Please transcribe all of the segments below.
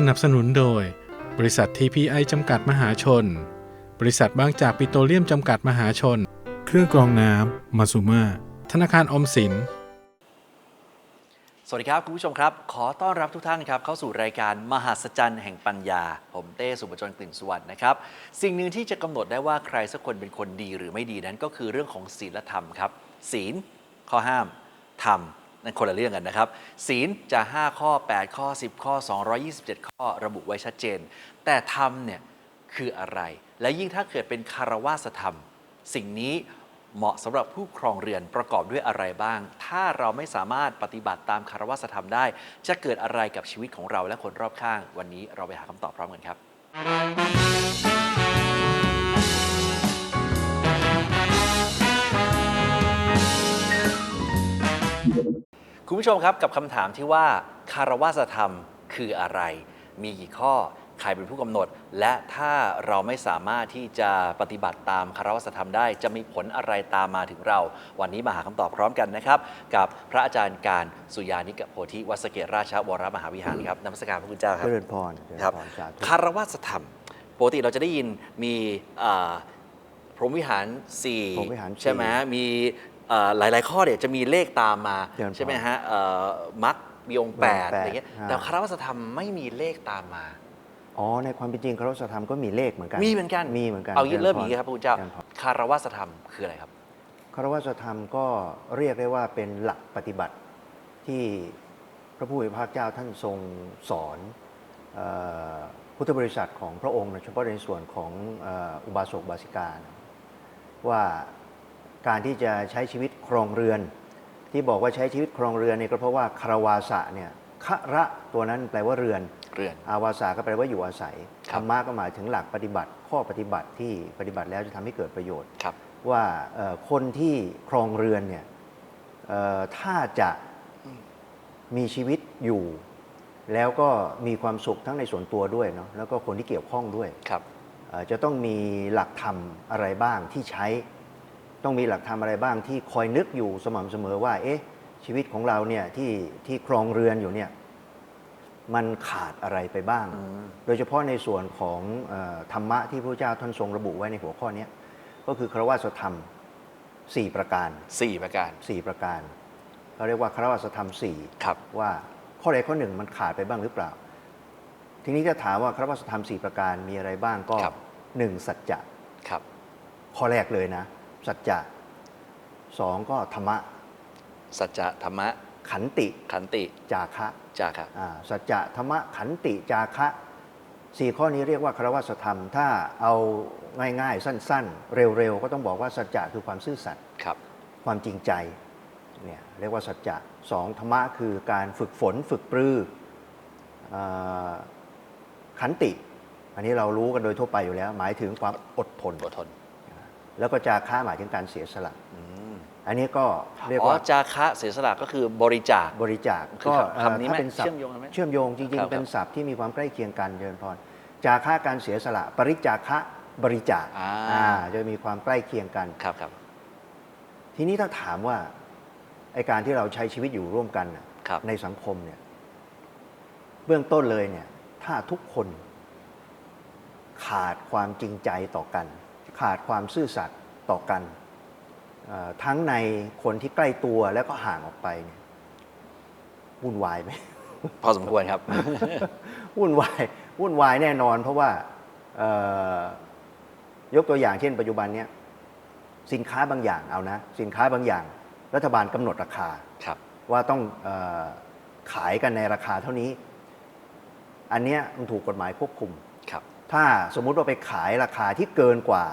สนับสนุนโดย บริษัท TPI จำกัดมหาชน บริษัทบางจากปิโตรเลียมจำกัดมหาชน เครื่องกรองน้ำมาซูมาธนาคารออมสิน สวัสดีครับ คุณผู้ชมครับ ขอต้อนรับทุกท่านครับเข้าสู่รายการมหัศจรรย์แห่งปัญญา ผมเต้สุปจนกลิ่นสุวรรณนะครับ สิ่งหนึ่งที่จะกำหนดได้ว่าใครสักคนเป็นคนดีหรือไม่ดีนั้นก็คือเรื่องของศีลธรรมครับ ศีล ข้อห้าม ธรรม นั่นคนละเรื่องกันนะครับ ศีลจะ 5 ข้อ 8 ข้อ 10 ข้อ 227 ข้อระบุไว้ชัดเจน แต่ธรรมเนี่ยคืออะไร และยิ่งถ้าเกิดเป็นคารวาสธรรม สิ่งนี้เหมาะสำหรับผู้ครองเรือนประกอบด้วยอะไรบ้าง ถ้าเราไม่สามารถปฏิบัติตามคารวาสธรรมได้ จะเกิดอะไรกับชีวิตของเราและคนรอบข้าง วันนี้เราไปหาคำตอบพร้อมกันครับ คุณผู้ชมครับกับคำถามที่ว่าคารวาสธรรมคืออะไร มีกี่ข้อใครเป็นผู้กำหนด และถ้าเราไม่สามารถที่จะปฏิบัติตามคารวาสธรรมได้ จะมีผลอะไรตามมาถึงเรา วันนี้มาหาคำตอบพร้อมกันนะครับ กับพระอาจารย์การสุยานิกโพธิวัดสะเกตราชวรมหาวิหารครับนมัสการพระคุณเจ้าครับเจริญพรเจริญครับพรสาธุคารวาสธรรมปกติเราจะได้ยินมีเอ่อพรหมวิหารสี่พรหมวิหารสี่ใช่ไหมมีเอ่อ หลาย ๆ ข้อเนี่ยจะมีเลขตามมาเจริญพรใช่ไหมฮะเอ่อมักมีองค์แปดองค์แปดอะไรเงี้ยฮะแต่คารวาสธรรมไม่มีเลขตามมาอ๋อในความเป็นจริงคารวะธรรมก็มีเลขเหมือนกันมีเหมือนกันมีเหมือนกันเอางี้จญเริ่มอย่างนี้ครับพระคุณเจ้าจญพรคารวาสธรรมคืออะไรครับคารวะธรรมก็เรียกได้ว่าเป็นหลักปฏิบัติที่พระผู้เป็นพระเจ้าท่านทรงสอนเอ่อพุทธบริษัทของพระองค์โดยเฉพาะในส่วนของเอ่ออุบาสกบาสิกานะว่า การที่จะใช้ชีวิตครองเรือน ที่บอกว่าใช้ชีวิตครองเรือนเนี่ยก็เพราะว่าคารวาสะเนี่ยคะระตัวนั้นแปลว่าเรือน เรือน อาวาสาก็แปลว่าอยู่อาศัยคธรับรรมะก็หมายถึงหลักปฏิบัติ ข้อปฏิบัติที่ปฏิบัติแล้วจะทำให้เกิดประโยชน์ครับว่าเอ่อคนที่ครองเรือนเนี่ยเอ่อถ้าจะมีชีวิตอยู่ แล้วก็มีความสุขทั้งในส่วนตัวด้วยเนาะแล้วก็คนที่เกี่ยวข้องด้วยครับเอ่อจะต้องมีหลักธรรมอะไรบ้างที่ใช้ ต้องมีหลักธรรมอะไรบ้างที่คอยนึกอยู่สม่ำเสมอว่า เอ๊ะ ชีวิตของเราเนี่ยที่ที่ครองเรือนอยู่เนี่ยมันขาดอะไรไปบ้างอืมโดยเฉพาะในส่วนของเออธรรมะที่พระเจ้าท่านทรงระบุไว้ในหัวข้อเนี้ยก็คือคารวะธรรม 4 ประการสี่ประการ 4 ประการเราเรียกว่าคารวะธรรม4ครับว่าข้อใดข้อหนึ่งมันขาดไปบ้างหรือเปล่า ทีนี้จะถามว่าคารวะธรรม 4 ประการมีอะไรบ้างก็ครับหนึ่งสัจจะครับข้อแรกเลยนะ สัจจะสองก็ธรรมะ สัจจะธรรมะ ขันติขันติจาคะจาคะอ่าสัจจะธรรมะขันติจาคะสี่ข้อนี้เรียกว่าคารวะธรรม ถ้าเอาง่ายๆ สั้นๆ เร็วๆ ก็ต้องบอกว่าสัจจะคือความซื่อสัตย์ครับความจริงใจเนี่ยเรียกว่าสัจจะสองธรรมะคือการฝึกฝนฝึกปรืออ่าขันติ อันนี้เรารู้กันโดยทั่วไปอยู่แล้ว หมายถึงความอดทนอดทน แล้วก็จาคะหมายถึงการเสียสละอืมอันนี้ก็เรียกอ๋อว่าจาคะเสียสละก็คือบริจาค บริจาคคือก็คำนี้ไหมถ้าเป็นศัพท์เชื่อมโยงกันไหมเชื่อมโยงจริง ครับๆ เป็นศัพท์ที่มีความใกล้เคียงกันเจริญพรจาค่าการเสียสละ ปริจาคะบริจาคอ่า อ่าจะมีความใกล้เคียงกัน ครับครับ ทีนี้ถ้าถามว่าไอการที่เราใช้ชีวิตอยู่ร่วมกันน่ะครับ ในสังคมเนี่ยเบื้องต้นเลยเนี่ย ถ้าทุกคนขาดความจริงใจต่อกัน ขาดความซื่อสัตย์ต่อกันเอ่อทั้งในคนที่ใกล้ตัวแล้วก็ห่างออกไปเนี่ยวุ่นวายไหมพอสมควรครับ วุ่นวายวุ่นวายแน่นอน เพราะว่าเอ่อยกตัวอย่างเช่น ปัจจุบันเนี้ยสินค้าบางอย่างเอานะ สินค้าบางอย่าง รัฐบาลกำหนดราคาครับ ว่าต้องเออขายกันในราคาเท่านี้ อันเนี้ยมันถูกกฎหมายควบคุมครับ ถ้าสมมุติว่าไปขายราคาที่เกินกว่า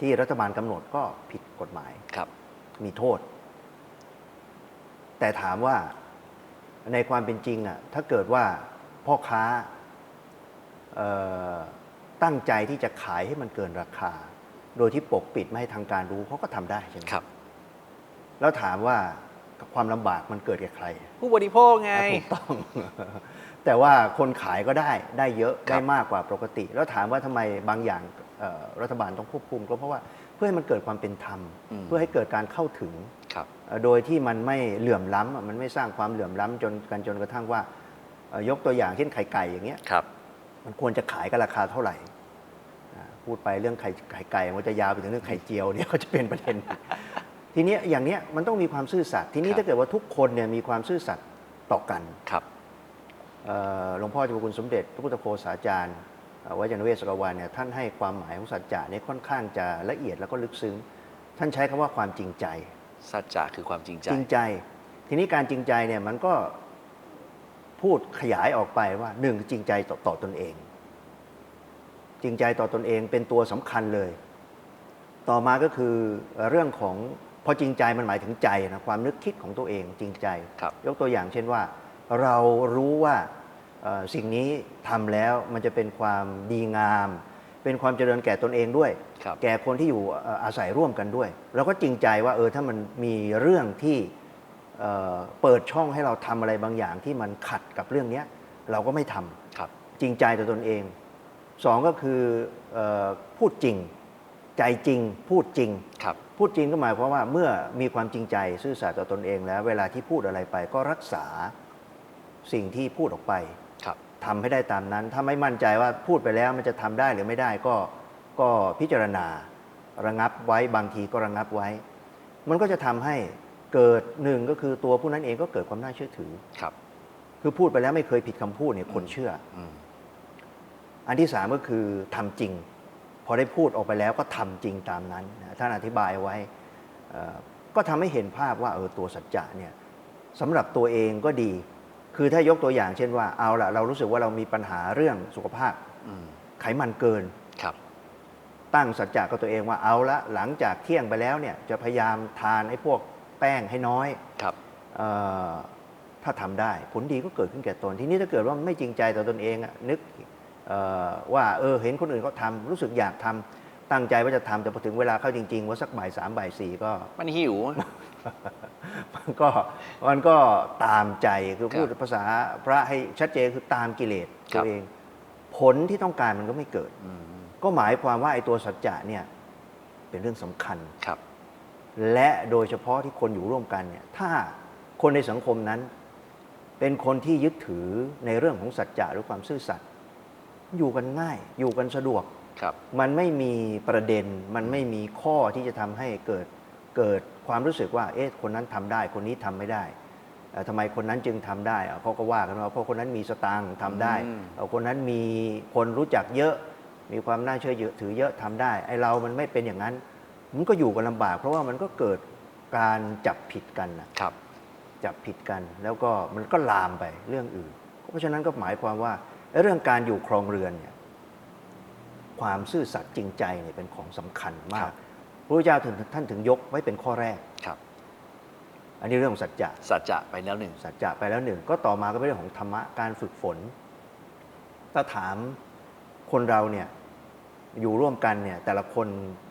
ที่รัฐบาลกำหนดก็ผิดกฎหมาย ครับ มีโทษ แต่ถามว่าในความเป็นจริงอะถ้าเกิดว่าพ่อค้าเอ่อตั้งใจที่จะขายให้มันเกินราคา โดยที่ปกปิดไม่ให้ทางการรู้เขาก็ทำได้ใช่ไหมครับ แล้วถามว่าความลำบากมันเกิดกับใคร ผู้บริโภคไงถูกต้อง แต่ว่าคนขายก็ได้ได้เยอะครับได้มากกว่าปกติ แล้วถามว่าทำไมบางอย่างเอ่อรัฐบาลต้องควบคุมก็เพราะว่าเพื่อให้มันเกิดความเป็นธรรม เพื่อให้เกิดการเข้าถึงครับเอ่อโดยที่มันไม่เหลื่อมล้ำอะมันไม่สร้างความเหลื่อมล้ำจนกันจนกระทั่งว่าเอ่อยกตัวอย่างเช่นไข่ไก่อย่างเงี้ยครับมันควรจะขายกันราคาเท่าไหร่อ่าพูดไปเรื่องไข่ไข่ไก่มันจะยาวไปถึงเรื่องไข่เจียวเนี่ยก็จะเป็นประเด็น ทีเนี้ยอย่างเนี้ยมันต้องมีความซื่อสัตย์ทีนี้ครับถ้าเกิดว่าทุกคนเนี่ยมีความซื่อสัตย์ต่อกันครับเอ่อ หลวงพ่อเจ้าพระคุณสมเด็จพระพุทธโฆษาจารย์เอ่อวัจนเวศกวันเนี่ยท่านให้ความหมายของสัจจะเนี่ยค่อนข้างจะละเอียดแล้วก็ลึกซึ้ง ท่านใช้คำว่าความจริงใจ สัจจะคือความจริงใจจริงใจ ทีนี้การจริงใจเนี่ยมันก็พูดขยายออกไปว่าหนึ่งจริงใจต่อต่อตนเอง จริงใจต่อตนเองเป็นตัวสำคัญเลย ต่อมาก็คือเรื่องของพอจริงใจมันหมายถึงใจนะความนึกคิดของตัวเองจริงใจครับยกตัวอย่างเช่นว่า เรารู้ว่าเอ่อสิ่งนี้ทำแล้วมันจะเป็นความดีงาม เป็นความเจริญแก่ตนเองด้วยครับแก่คนที่อยู่เอ่ออาศัยร่วมกันด้วย เราก็จริงใจว่าเออถ้ามันมีเรื่องที่เอ่อเปิดช่องให้เราทำอะไรบางอย่างที่มันขัดกับเรื่องเนี้ยเราก็ไม่ทำครับจริงใจต่อตนเองสองก็คือเออพูดจริงใจจริงพูดจริงครับพูดจริงก็หมายความว่าเมื่อมีความจริงใจซื่อสัตย์ต่อตนเองแล้ว เวลาที่พูดอะไรไปก็รักษา สิ่งที่พูดออกไปครับทำให้ได้ตามนั้น ถ้าไม่มั่นใจว่าพูดไปแล้วมันจะทำได้หรือไม่ได้ก็ก็พิจารณาระงับไว้บางทีก็ระงับไว้ มันก็จะทำให้เกิดหนึ่งก็คือตัวผู้นั้นเองก็เกิดความน่าเชื่อถือ ครับคือพูดไปแล้วไม่เคยผิดคำพูดเนี่ยคนเชื่อ อืมอันที่สามก็คือทำจริง พอได้พูดออกไปแล้วก็ทำจริงตามนั้นนะท่านอธิบายไว้เอ่อก็ทำให้เห็นภาพว่าเออตัวสัจจะเนี่ยสำหรับตัวเองก็ดี คือถ้ายกตัวอย่างเช่นว่าเอาละเรารู้สึกว่าเรามีปัญหาเรื่องสุขภาพอืมไขมันเกินครับ ตั้งสัจจะกับตัวเองว่าเอาละหลังจากเที่ยงไปแล้วเนี่ยจะพยายามทานไอ้พวกแป้งให้น้อยครับเออถ้าทำได้ผลดีก็เกิดขึ้นแก่ตน ทีนี้ถ้าเกิดว่าไม่จริงใจต่อตนเองอะนึกเอ่อว่าเออเห็นคนอื่นเขาทำรู้สึกอยากทำตั้งใจว่าจะทำแต่พอถึงเวลาเข้าจริงๆ ว่าสักบ่ายสามบ่ายสี่ก็ มันหิว มันก็มันก็ตามใจคือครับพูดภาษาพระให้ชัดเจนคือตามกิเลสครัตับวเอง ผลที่ต้องการมันก็ไม่เกิดอืมก็หมายความว่าไอ้ตัวสัจจะเนี่ยเป็นเรื่องสำคัญครับ และโดยเฉพาะที่คนอยู่ร่วมกันเนี่ยถ้าคนในสังคมนั้น เป็นคนที่ยึดถือในเรื่องของสัจจะหรือความซื่อสัตย์อยู่กันง่าย อยู่กันสะดวกครับมันไม่มีประเด็น มันไม่มีข้อที่จะทำให้เกิด เกิดความรู้สึกว่า เอ๊ะ คนนั้นทำได้ คนนี้ทำไม่ได้เอ่อทำไมคนนั้นจึงทำได้อะเขาก็ว่ากันว่าเพราะคนนั้นมีสตางค์ทำได้อืมเอ่อคนนั้นมีคนรู้จักเยอะ มีความน่าเชื่อถือเยอะทำได้ ไอ้เรามันไม่เป็นอย่างนั้น มันก็อยู่กันลำบาก เพราะว่ามันก็เกิดการจับผิดกันน่ะครับ จับผิดกัน แล้วก็มันก็ลามไปเรื่องอื่น เพราะฉะนั้นก็หมายความว่าไอ้เรื่องการอยู่ครองเรือนเนี่ยความซื่อสัตย์จริงใจเนี่ยเป็นของสำคัญมาครักบ พระพุทธเจ้าถึงท่านถึงยกไว้เป็นข้อแรก ครับ อันนี้เรื่องของสัจจะ สัจจะไปแล้วหนึ่ง สัจจะไปแล้วหนึ่ง ก็ต่อมาก็เป็นเรื่องของธรรมะการฝึกฝน ถ้าถามคนเราเนี่ยอยู่ร่วมกันเนี่ยแต่ละคน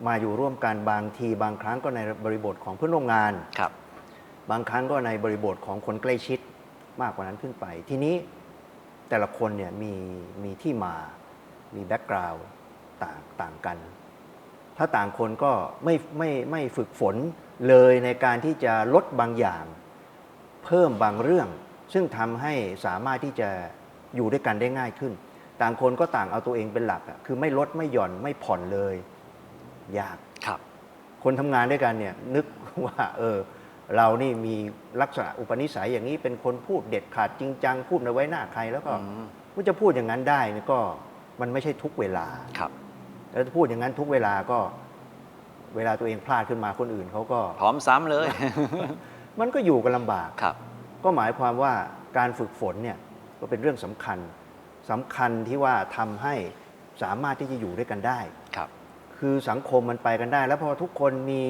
มาอยู่ร่วมกันบางทีบางครั้งก็ในบริบทของเพื่อนร่วมงาน ครับ บางครั้งก็ในบริบทของคนใกล้ชิดมากกว่านั้นขึ้นไป ทีนี้แต่ละคนเนี่ยมีมีที่มา มีแบ็กกราวด์ต่างต่างกัน ถ้าต่างคนก็ไม่ไม่ไม่ฝึกฝนเลยในการที่จะลดบางอย่าง เพิ่มบางเรื่อง ซึ่งทำให้สามารถที่จะอยู่ด้วยกันได้ง่ายขึ้น ต่างคนก็ต่างเอาตัวเองเป็นหลักอะคือไม่ลดไม่หย่อนไม่ผ่อนเลย ยากครับ คนทำงานด้วยกันเนี่ยนึกว่าเออเรานี่มีลักษณะอุปนิสัยอย่างนี้เป็นคนพูดเด็ดขาดจริงจังพูดในไว้หน้าใครแล้วก็อืมมันจะพูดอย่างนั้นได้นี่ก็มันไม่ใช่ทุกเวลาครับ แล้วถ้าพูดอย่างนั้นทุกเวลาก็เวลาตัวเองพลาดขึ้นมาคนอื่นเขาก็พร้อมซ้ำเลย มันก็อยู่กันลำบากครับ ก็หมายความว่าการฝึกฝนเนี่ยก็เป็นเรื่องสำคัญสำคัญที่ว่าทำให้สามารถที่จะอยู่ด้วยกันได้ครับ คือสังคมมันไปกันได้ แล้วพอทุกคนมี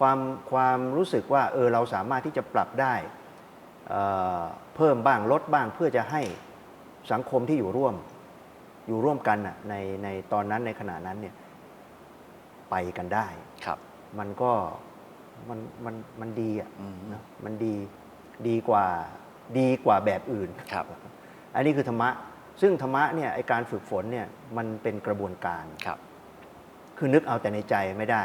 ความความรู้สึกว่าเออเราสามารถที่จะปรับได้เอ่อเพิ่มบ้างลดบ้างเพื่อจะให้สังคมที่อยู่ร่วม อยู่ร่วมกันน่ะในในตอนนั้นในขณะนั้นเนี่ยไปกันได้ ครับ มันก็มันมันมันดีอะอืม นะมันดีดีกว่าดีกว่าแบบอื่น ครับ อันนี้คือธรรมะ ซึ่งธรรมะเนี่ยไอการฝึกฝนเนี่ยมันเป็นกระบวนการ ครับ คือนึกเอาแต่ในใจไม่ได้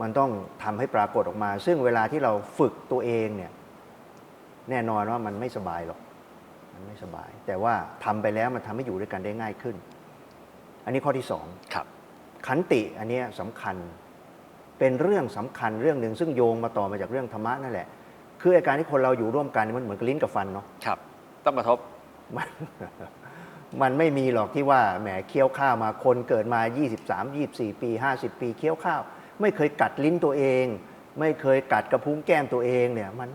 มันต้องทำให้ปรากฏออกมา ซึ่งเวลาที่เราฝึกตัวเองเนี่ย แน่นอนว่ามันไม่สบายหรอก มันไม่สบาย แต่ว่าทำไปแล้วมันทำให้อยู่ด้วยกันได้ง่ายขึ้น อันนี้ข้อที่สองครับขันติอันเนี้ยสำคัญเป็นเรื่องสำคัญเรื่องหนึ่งซึ่งโยงมาต่อมาจากเรื่องธรรมะนั่นแหละ คือไอาการที่คนเราอยู่ร่วมกันมันเหมือนกับลิ้นกับฟันเนาะครับ ต้องกระทบมันมันไม่มีหรอกที่ว่าแหมเคี้ยวข้าวมาคนเกิดมา 23 24 ปี 50 ปีเคี้ยวข้าว ไม่เคยกัดลิ้นตัวเอง ไม่เคยกัดกระพุ้งแก้มตัวเองเนี่ยมัน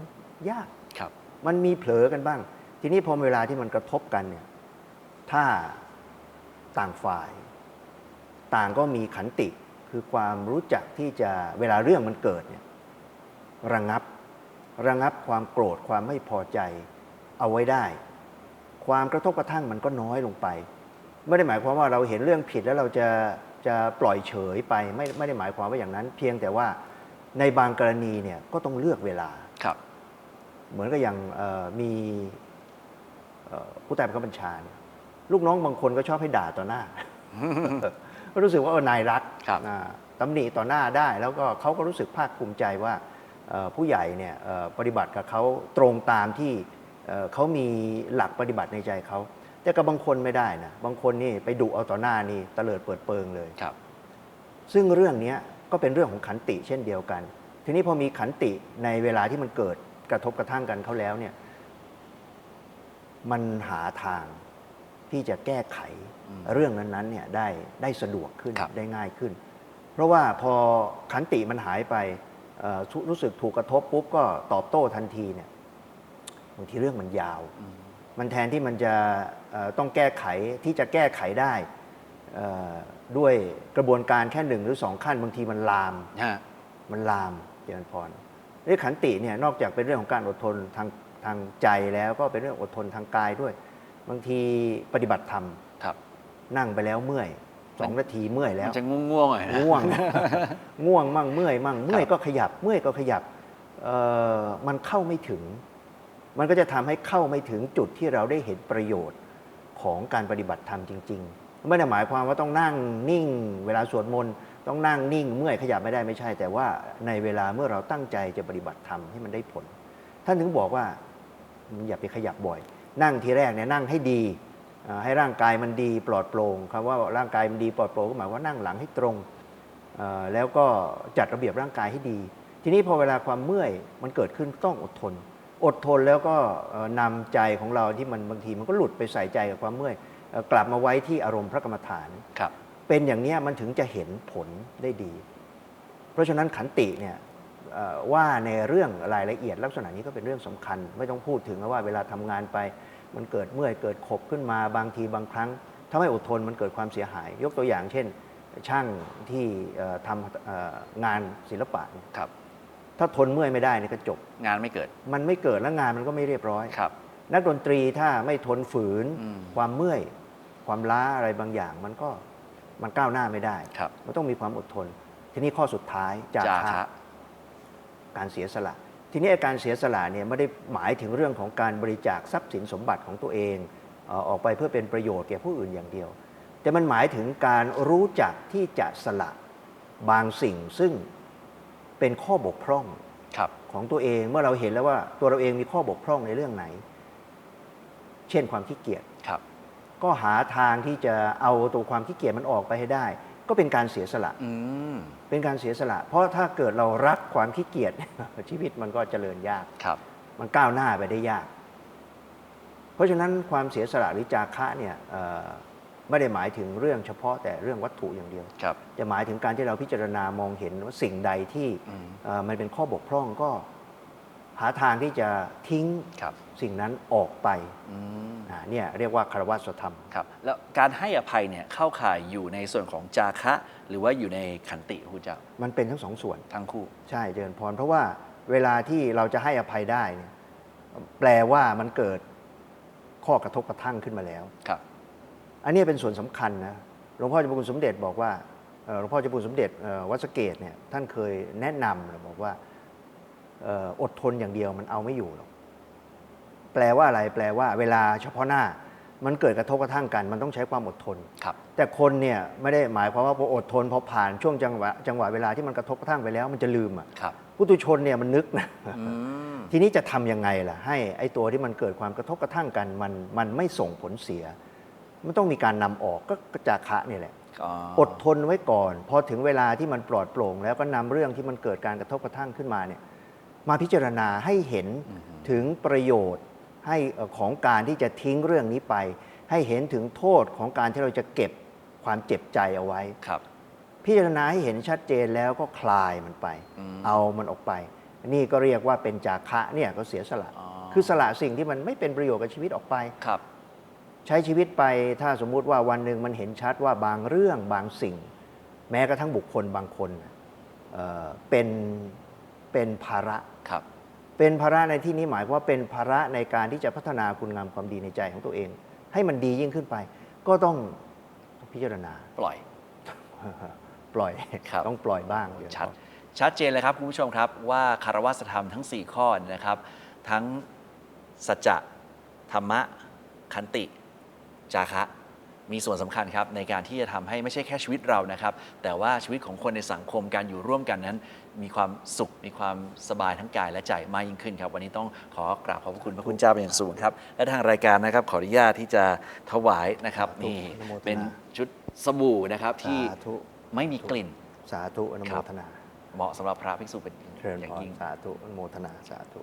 ยากครับ มันมีเผลอกันบ้าง ทีนี้พอเวลาที่มันกระทบกันเนี่ยถ้าต่างฝ่าย ต่างก็มีขันติคือความรู้จักที่จะเวลาเรื่องมันเกิดเนี่ยระงับระงับความโกรธความไม่พอใจเอาไว้ได้ ความกระทบกระทั่งมันก็น้อยลงไป ไม่ได้หมายความว่าเราเห็นเรื่องผิดแล้วเราจะจะปล่อยเฉยไปไม่ไม่ได้หมายความว่าอย่างนั้น เพียงแต่ว่าในบางกรณีเนี่ยก็ต้องเลือกเวลาครับ เหมือนกับอย่างเอ่อมีเอ่อ ผู้ใต้บังคับบัญชาเนี่ยลูกน้องบางคนก็ชอบให้ด่าต่อหน้าก็รู้สึกว่าเออนายรักครับอ่าตำหนิต่อหน้าได้ แล้วก็เขาก็รู้สึกภาคภูมิใจว่าเอ่อผู้ใหญ่เนี่ยเอ่อปฏิบัติกับเขาตรงตามที่เอ่อเขามีหลักปฏิบัติในใจเขาแต่กับบางคนไม่ได้นะบางคนนี่ไปดุเอาต่อหน้านี่ตะเลิดเปิดเปิงเลยครับ ซึ่งเรื่องเนี้ยก็เป็นเรื่องของขันติเช่นเดียวกัน ทีนี้พอมีขันติในเวลาที่มันเกิดกระทบกระทั่งกันเขาแล้วเนี่ย มันหาทางที่จะแก้ไขอืมเรื่องนั้นๆเนี่ยได้ได้สะดวกขึ้นครับได้ง่ายขึ้น เพราะว่าพอขันติมันหายไปเอ่อรู้รู้สึกถูกกระทบปุ๊บก็ตอบโต้ทันทีเนี่ยบางทีเรื่องมันยาวอืมมันแทนที่มันจะเอ่อต้องแก้ไขที่จะแก้ไขได้เอ่อด้วยกระบวนการแค่หนึ่งหรือสองขั้นบางทีมันลามฮะมันลามเจริญพรเรื่องขันติเนี่ยนอกจากเป็นเรื่องของการอดทนทาง ทางใจแล้วก็เป็นเรื่องอดทนทางกายด้วย บางทีปฏิบัติธรรมครับ นั่งไปแล้วเมื่อยสองนาทีเมื่อยแล้มัวนจะง่วงๆหน่อยนะง่วงง่วงมั่งเมื่อยมั่งเมื่อยก็ขยับ เมื่อยก็ขยับเอ่อมันเข้าไม่ถึง มันก็จะทำให้เข้าไม่ถึงจุดที่เราได้เห็นประโยชน์ของการปฏิบัติธรรมจริง ๆ ไม่ได้หมายความว่าต้องนั่งนิ่ง เวลาสวดมนต์ต้องนั่งนิ่ง เมื่อยขยับไม่ได้ไม่ใช่ แต่ว่าในเวลาเมื่อเราตั้งใจจะปฏิบัติธรรมให้มันได้ผล ท่านถึงบอกว่า อย่าไปขยับบ่อย นั่งทีแรกเนี่ยนั่งให้ดีอ่าให้ร่างกายมันดีปลอดโปร่งคำว่าร่างกายมันดีปลอดโปร่งก็หมายว่านั่งหลังให้ตรงเอ่อแล้วก็จัดระเบียบร่างกายให้ดี ทีนี้พอเวลาความเมื่อยมันเกิดขึ้นต้องอดทน อดทนแล้วก็เอ่อนำใจของเราที่มันบางทีมันก็หลุดไปใส่ใจกับความเมื่อยเอ่อกลับมาไว้ที่อารมณ์พระกรรมฐานครับเป็นอย่างเนี้ยมันถึงจะเห็นผลได้ดี เพราะฉะนั้นขันติเนี่ยเอ่อ ว่าในเรื่องรายละเอียดลักษณะนี้ก็เป็นเรื่องสำคัญ ไม่ต้องพูดถึงว่าเวลาทำงานไป มันเกิดเมื่อยเกิดขบขึ้นมาบางทีบางครั้ง ถ้าไม่อดทนมันเกิดความเสียหาย ยกตัวอย่างเช่น ช่างที่เอ่อทำเอ่องานศิลปะเนี่ยครับถ้าทนเมื่อยไม่ได้เนี่ยก็จบงานไม่เกิด มันไม่เกิดแล้วงานมันก็ไม่เรียบร้อยครับนักดนตรีถ้าไม่ทนฝืนอืมความเมื่อย ความล้าอะไรบางอย่าง มันก็มันก้าวหน้าไม่ได้ครับมันต้องมีความอดทน ทีนี้ข้อสุดท้ายจาจาคะคะ การเสียสละ ทีนี้ไอ้การเสียสละเนี่ยไม่ได้หมายถึงเรื่องของการบริจาคทรัพย์สินสมบัติของตัวเองเอ่อออกไปเพื่อเป็นประโยชน์แก่ผู้อื่นอย่างเดียว แต่มันหมายถึงการรู้จักที่จะสละบางสิ่งซึ่งเป็นข้อบกพร่องครับของตัวเองเมื่อเราเห็นแล้วว่าตัวเราเองมีข้อบกพร่องในเรื่องไหน เช่นความขี้เกียจครับก็หาทางที่จะเอาตัวความขี้เกียจมันออกไปให้ได้ ก็เป็นการเสียสละอืม เป็นการเสียสละ เพราะถ้าเกิดเรารักความขี้เกียจ ชีวิตมันก็เจริญยาก ครับ มันก้าวหน้าไปได้ยาก เพราะฉะนั้นความเสียสละหรือจาคะเนี่ยเอ่อไม่ได้หมายถึงเรื่องเฉพาะแต่เรื่องวัตถุอย่างเดียว ครับ จะหมายถึงการที่เราพิจารณามองเห็นว่าสิ่งใดที่อืม เอ่อมันเป็นข้อบกพร่องก็ หาทางที่จะทิ้งครับสิ่งนั้นออกไปอืมอ่าเนี่ยเรียกว่าคารวะสธรรมครับแล้วการให้อภัยเนี่ยเข้าข่ายอยู่ในส่วนของจาคะ หรือว่าอยู่ในขันติครูเจ้ามันเป็นทั้งสองส่วนทั้งคู่ ใช่เจริญพร เพราะว่าเวลาที่เราจะให้อภัยได้เนี่ยแปลว่ามันเกิดข้อกระทบกระทั่งขึ้นมาแล้วครับ อันนี้เป็นส่วนสำคัญนะหลวงพ่อเจ้าพระคุณสมเด็จบอกว่าเอ่อหลวงพ่อเจ้าพระคุณสมเด็จเอ่อวัดสะเกตเนี่ยท่านเคยแนะนำนะบอกว่าเอ่ออดทนอย่างเดียวมันเอาไม่อยู่หรอกแปลว่าอะไรแปลว่า เวลาเฉพาะหน้ามันเกิดกระทบกระทั่งกัน มันต้องใช้ความอดทน ครับ แต่คนเนี่ยไม่ได้หมายความว่าพออดทนพอผ่านช่วงจังหวะจังหวะเวลาที่มันกระทบกระทั่งไปแล้ว มันจะลืมอะครับผู้ตุชนเนี่ยมันนึกนะอืมทีนี้จะทำยังไงล่ะ ให้ไอ้ตัวที่มันเกิดความกระทบกระทั่งกันมันมันไม่ส่งผลเสีย มันต้องมีการนำออกก็กระจาคะนี่แหละ อดทนไว้ก่อน พอถึงเวลาที่มันปลอดโปร่ง แล้วก็นำเรื่องที่มันเกิดการกระทบกระทั่งขึ้นมาเนี่ย มาพิจารณาให้เห็นถึงประโยชน์ให้เอ่อของการที่จะทิ้งเรื่องนี้ไป ให้เห็นถึงโทษของการที่เราจะเก็บความเจ็บใจเอาไว้ครับ พิจารณาให้เห็นชัดเจนแล้วก็คลายมันไปอืมเอามันออกไป นี่ก็เรียกว่าเป็นจาคะเนี่ยก็เสียสละอ๋อคือสละสิ่งที่มันไม่เป็นประโยชน์กับชีวิตออกไปครับ ใช้ชีวิตไปถ้าสมมุติว่าวันหนึ่งมันเห็นชัดว่าบางเรื่องบางสิ่ง แม้กระทั่งบุคคลบางคนเอ่อเป็น เป็นภาระ ครับ เป็นภาระในที่นี้หมายความว่าเป็นภาระในการที่จะพัฒนาคุณงามความดีในใจของตัวเอง ให้มันดียิ่งขึ้นไป ก็ต้องพิจารณา ปล่อย ปล่อยครับ ต้องปล่อยบ้างเดี๋ยวชัด ชัดเจนเลยครับคุณผู้ชมครับ ว่าคารวะธรรมทั้ง 4 ข้อนะครับ ทั้งสัจจะธรรมะ ขันติ จาคะ มีส่วนสำคัญครับในการที่จะทำให้ไม่ใช่แค่ชีวิตเรานะครับ แต่ว่าชีวิตของคนในสังคมการอยู่ร่วมกันนั้น มีความสุข มีความสบายทั้งกายและใจมากยิ่งขึ้นครับ วันนี้ต้องขอกราบขอบพระคุณพระคุณเจ้าเป็นอย่างสูงครับ และทางรายการนะครับขออนุญาตที่จะถวายนะครับนี่เป็นชุดสบู่นะครับที่สาธุไม่มีกลิ่นสาธุอนุโมทนา เหมาะสำหรับพระภิกษุเป็นเชิญอย่างพรยิ่งสาธุอนุโมทนาสาธุ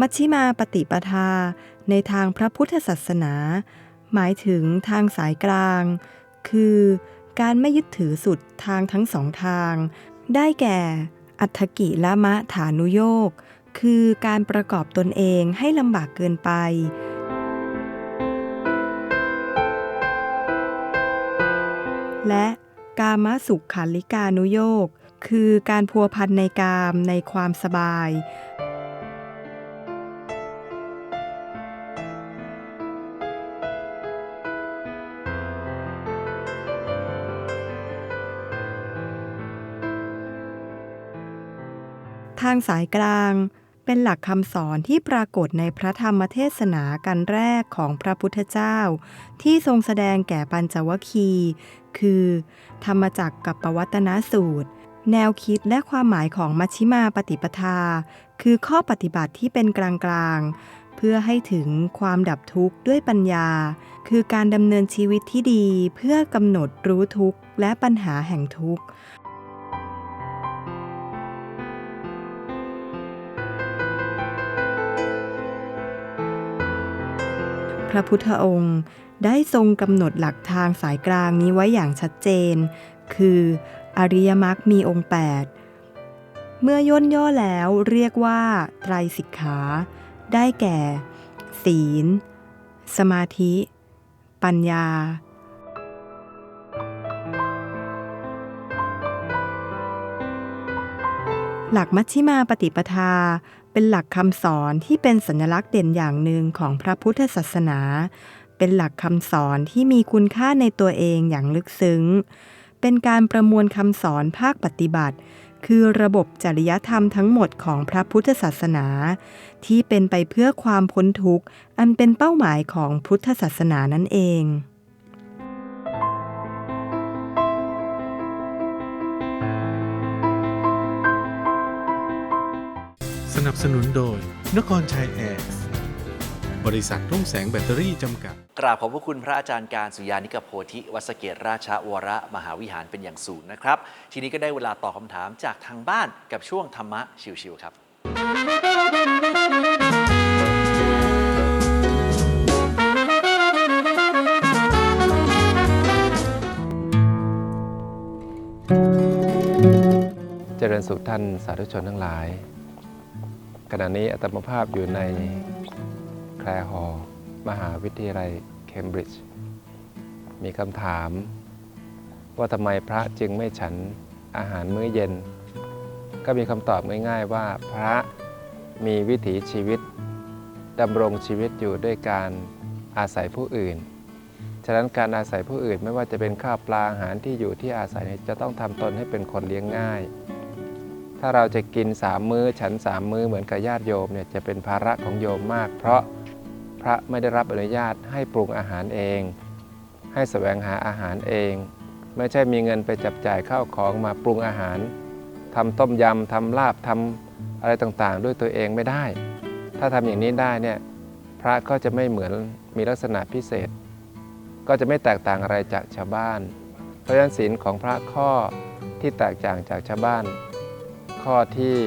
มัชฌิมาปฏิปทา ในทางพระพุทธศาสนา หมายถึงทางสายกลาง คือการไม่ยึดถือสุดทางทั้งสองทาง ได้แก่ อัตกิละมะฐานุโยกคือการประกอบตนเองให้ลำบากเกินไป และกามสุขขันลิกานุโยกคือการพัวพันในกามในความสบาย ทางสายกลาง เป็นหลักคำสอนที่ปรากฏในพระธรรมเทศนากันแรกของพระพุทธเจ้า ที่ทรงแสดงแก่ปัญจวคี คือ ธรรมจักรกับปวัตนสูตร แนวคิดและความหมายของมัชฌิมาปฏิปทา คือข้อปฏิบัติที่เป็นกลางๆ เพื่อให้ถึงความดับทุกข์ด้วยปัญญา คือการดำเนินชีวิตที่ดีเพื่อกำหนดรู้ทุกข์และปัญหาแห่งทุกข์ พระพุทธองค์ได้ทรงกำหนดหลักทางสายกลางนี้ไว้อย่างชัดเจน คืออริยมรรคมีองค์ 8 เมื่อย่นย่อแล้วเรียกว่าไตรสิกขา ได้แก่ ศีล สมาธิ ปัญญาหลักมัชฌิมาปฏิปทา เป็นหลักคำสอนที่เป็นสัญลักษณ์เด่นอย่างหนึ่งของพระพุทธศาสนา เป็นหลักคำสอนที่มีคุณค่าในตัวเองอย่างลึกซึ้ง เป็นการประมวลคำสอนภาคปฏิบัติ คือระบบจริยธรรมทั้งหมดของพระพุทธศาสนา ที่เป็นไปเพื่อความพ้นทุกข์ อันเป็นเป้าหมายของพุทธศาสนานั่นเอง นับสนุนโดย นครชัยแอร์บริษัทรุ่งแสงแบตเตอรี่จำกัด กราบขอบพระคุณพระอาจารย์การสุยานิกโพธิวัดสะเกตราชวรมหาวิหารเป็นอย่างสูงนะครับ ทีนี้ก็ได้เวลาตอบคำถามจากทางบ้านกับช่วงธรรมะชิวๆครับ เจริญสุขท่านสาธุชนทั้งหลาย ขณะนี้อัตมภาพอยู่ในแคลร์ฮอลล์มหาวิทยาลัยเคมบริดจ์มีคำถาม ว่าทำไมพระจึงไม่ฉันอาหารมื้อเย็น ก็มีคำตอบง่ายๆว่าพระมีวิถีชีวิตดำรงชีวิตอยู่ด้วยการอาศัยผู้อื่น ฉะนั้นการอาศัยผู้อื่นไม่ว่าจะเป็นข้าวปลาอาหารที่อยู่ที่อาศัยจะต้องทำตนให้เป็นคนเลี้ยงง่าย ถ้าเราจะกินสามมื้อฉันสามมื้อเหมือนกับญาติโยมเนี่ยจะเป็นภาระของโยมมาก เพราะพระไม่ได้รับอนุญาตให้ปรุงอาหารเอง ให้แสวงหาอาหารเอง ไม่ใช่มีเงินไปจับจ่ายข้าวของมาปรุงอาหารทำต้มยำทำลาบทำอะไรต่างๆ ด้วยตัวเองไม่ได้ ถ้าทำอย่างนี้ได้เนี่ยพระก็จะไม่เหมือนมีลักษณะพิเศษ ก็จะไม่แตกต่างอะไรจากชาวบ้าน เพราะฉะนั้นศีลของพระข้อที่แตกต่างจากชาวบ้าน ข้อที่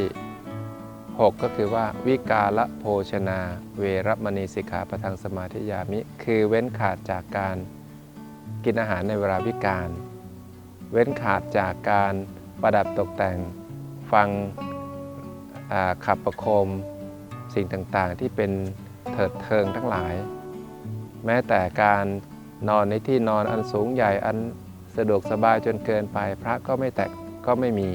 6 ก็คือว่าวิกาละโภชนา เวรมณีสิกขาประทังสมาธิยามิ คือเว้นขาดจากการกินอาหารในเวลาวิกาลเว้นขาดจากการประดับตกแต่งฟังขับประโคมสิ่งต่างๆ ที่เป็นเถิดเทิงทั้งหลาย แม้แต่การนอนในที่นอนอันสูงใหญ่อันสะดวกสบายจนเกินไป พระก็ไม่แตกก็ไม่มี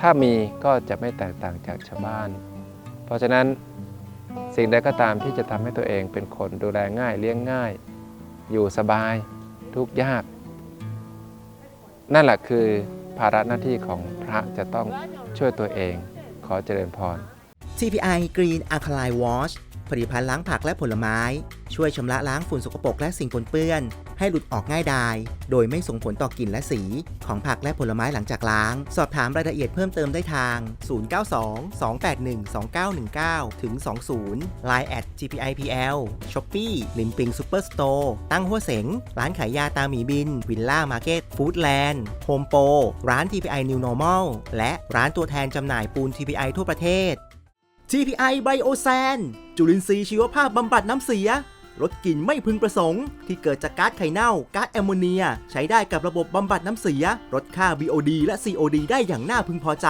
ถ้ามีก็จะไม่แตกต่างจากชาวบ้าน เพราะฉะนั้นสิ่งใดก็ตามที่จะทำให้ตัวเองเป็นคนดูแลง่ายเลี้ยงง่าย อยู่สบายทุกยาก นั่นแหละคือภาระหน้าที่ของพระจะต้องช่วยตัวเองขอเจริญพร TPI Green Alkaline Wash ผลิตภัณฑ์ล้างผักและผลไม้ ช่วยชำระล้างฝุ่นสกปรกและสิ่งปนเปื้อน ให้หลุดออกง่ายดายโดยไม่ส่งผลต่อกลิ่นและสี ของผักและผลไม้หลังจากล้าง สอบถามรายละเอียดเพิ่มเติมได้ทาง 092-281-2919 ถึง 20 Line at TPIPL Shopee ลิมปิงซูเปอร์สโตร์ตั้งหัวเสง ร้านขายยาตาหมีบิน วิลล่ามาร์เก็ตฟู้ดแลนด์โฮมโปรร้าน TPI New Normal และร้านตัวแทนจำหน่ายปูน TPI ทั่วประเทศ TPI Biosan จุลินทรีย์ชีวภาพบำบัดน้ำเสียลดกลิ่นไม่พึงประสงค์ ที่เกิดจากก๊าซไข่เน่าก๊าซแอมโมเนีย ใช้ได้กับระบบบำบัดน้ำเสียลดค่า BOD และ COD ได้อย่างน่าพึงพอใจ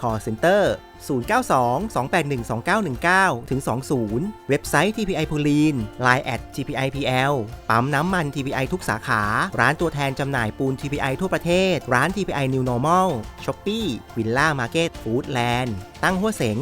Call Center 092 281 2919 ถึง 20 เว็บไซต์ TPI โพลีน Line at TPIPL ปั๊มน้ำมัน TPI ทุกสาขา ร้านตัวแทนจำหน่ายปูน TPI ทั่วประเทศ ร้าน TPI New Normal Shopee Villa Market Foodland ตั้งหัวเสง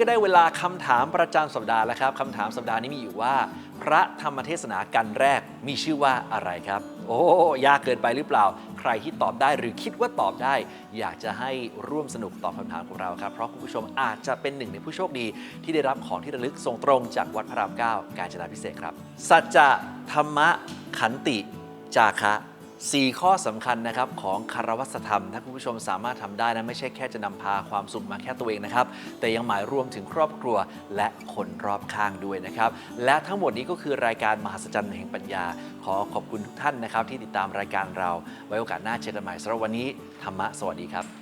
ก็ได้เวลาคำถามประจำสัปดาห์แล้วครับคำถามสัปดาห์นี้มีอยู่ว่า พระธรรมเทศนากันแรกมีชื่อว่าอะไรครับ โอ้ยากเกินไปหรือเปล่า ใครที่ตอบได้หรือคิดว่าตอบได้ อยากจะให้ร่วมสนุกตอบคำถามของเราครับเพราะคุณผู้ชมอาจจะเป็นหนึ่งในผู้โชคดี ที่ได้รับของที่ระลึกส่งตรงจากวัดพระรามเก้าการจนาพิเศษครับสัจจะธรรมะขันติจาคะ สี่ข้อสำคัญนะครับของคารวัตธรรม ถ้าคุณผู้ชมสามารถทำได้นะไม่ใช่แค่จะนำพาความสุขมาแค่ตัวเองนะครับ แต่ยังหมายรวมถึงครอบครัวและคนรอบข้างด้วยนะครับ และทั้งหมดนี้ก็คือรายการมหัศจรรย์แห่งปัญญา ขอขอบคุณทุกท่านนะครับ ที่ติดตามรายการเรา ไว้โอกาสหน้าเจอกันใหม่สำหรับวันนี้ธรรมะสวัสดีครับ